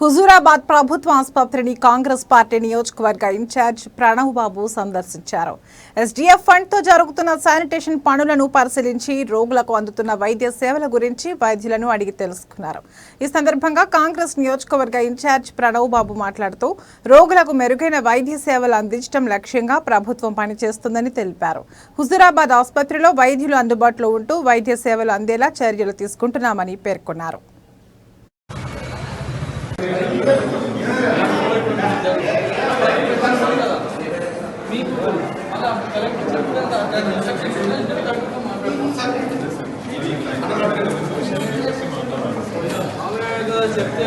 హుజూరాబాద్ ప్రభుత్వ ఆసుపత్రిని కాంగ్రెస్ పార్టీ నియోజకవర్గ ఇన్ఛార్జ్ ప్రణవ్ బాబు సందర్శించారు. ఎస్డీఎఫ్ ఫండ్తో జరుగుతున్న శానిటేషన్ పనులను పరిశీలించి రోగులకు అందుతున్న వైద్య సేవల గురించి వైద్యులను అడిగి తెలుసుకున్నారు. ఈ సందర్భంగా కాంగ్రెస్ నియోజకవర్గ ఇన్ఛార్జ్ ప్రణవ్ బాబు మాట్లాడుతూ రోగులకు మెరుగైన వైద్య సేవలు అందించడం లక్ష్యంగా ప్రభుత్వం పనిచేస్తుందని తెలిపారు. హుజూరాబాద్ ఆసుపత్రిలో వైద్యులు అందుబాటులో ఉంటూ వైద్య సేవలు అందేలా చర్యలు తీసుకుంటున్నామని పేర్కొన్నారు. చెప్తే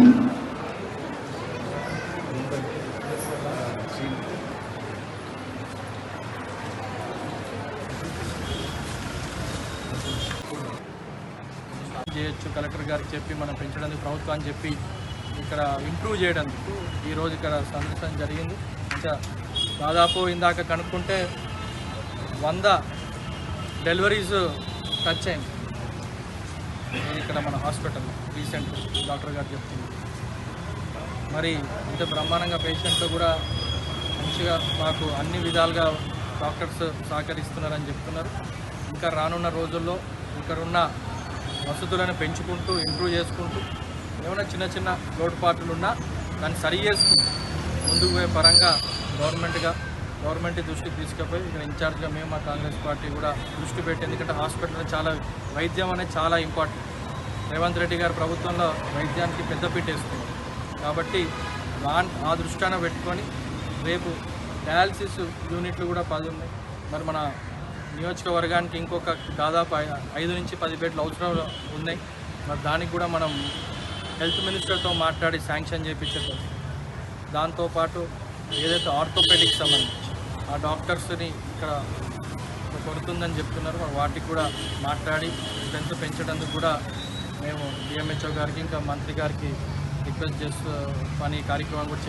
చేయొచ్చు. కలెక్టర్ గారికి చెప్పి మనం పెంచడానికి ప్రభుత్వాన్ని చెప్పి ఇక్కడ ఇంప్రూవ్ చేయడానికి ఈరోజు ఇక్కడ సందర్శన జరిగింది. ఇంకా దాదాపు ఇందాక కనుక్కుంటే వంద డెలివరీస్ టచ్ అయింది. ఇక్కడ మన హాస్పిటల్. రీసెంట్ డాక్టర్ గారు చెప్తుంది మరి ఇంత బ్రహ్మాండంగా పేషెంట్లు కూడా మంచిగా మాకు అన్ని విధాలుగా డాక్టర్స్ సహకరిస్తున్నారని చెప్తున్నారు. ఇంకా రానున్న రోజుల్లో ఇక్కడ ఉన్న వసతులను పెంచుకుంటూ ఇంప్రూవ్ చేసుకుంటూ ఏమైనా చిన్న చిన్న లోటుపాట్లు ఉన్నా దాన్ని సరి చేసుకుంటూ ముందుకు పోయే పరంగా గవర్నమెంట్గా గవర్నమెంట్ దృష్టికి తీసుకుపోయి ఇక్కడ ఇన్ఛార్జ్గా మేము మా కాంగ్రెస్ పార్టీ కూడా దృష్టి పెట్టి ఎందుకంటే హాస్పిటల్లో చాలా వైద్యం అనేది చాలా ఇంపార్టెంట్ రేవంత్ రెడ్డి గారు ప్రభుత్వంలో వైద్యానికి పెద్దపీట వేస్తున్నారు కాబట్టి దాని ఆ దృష్టాన పెట్టుకొని రేపు డయాలసిస్ యూనిట్లు కూడా పది ఉన్నాయి. మరి మన నియోజకవర్గానికి ఇంకొక దాదాపు ఐదు నుంచి పది బెడ్లు అవసరం ఉన్నాయి. మరి దానికి కూడా మనం హెల్త్ మినిస్టర్తో మాట్లాడి శాంక్షన్ చేయించడం దాంతోపాటు ఏదైతే ఆర్థోపెడిక్ సంబంధించి ఆ డాక్టర్స్ని ఇక్కడ కొడుతుందని చెప్తున్నారు. మరి వాటికి కూడా మాట్లాడి స్ట్రెంత్ పెంచడానికి కూడా మేము డిఎంహెచ్ఓ గారికి ఇంకా మంత్రి గారికి రిక్వెస్ట్ చేస్తూ పని కార్యక్రమం కూడా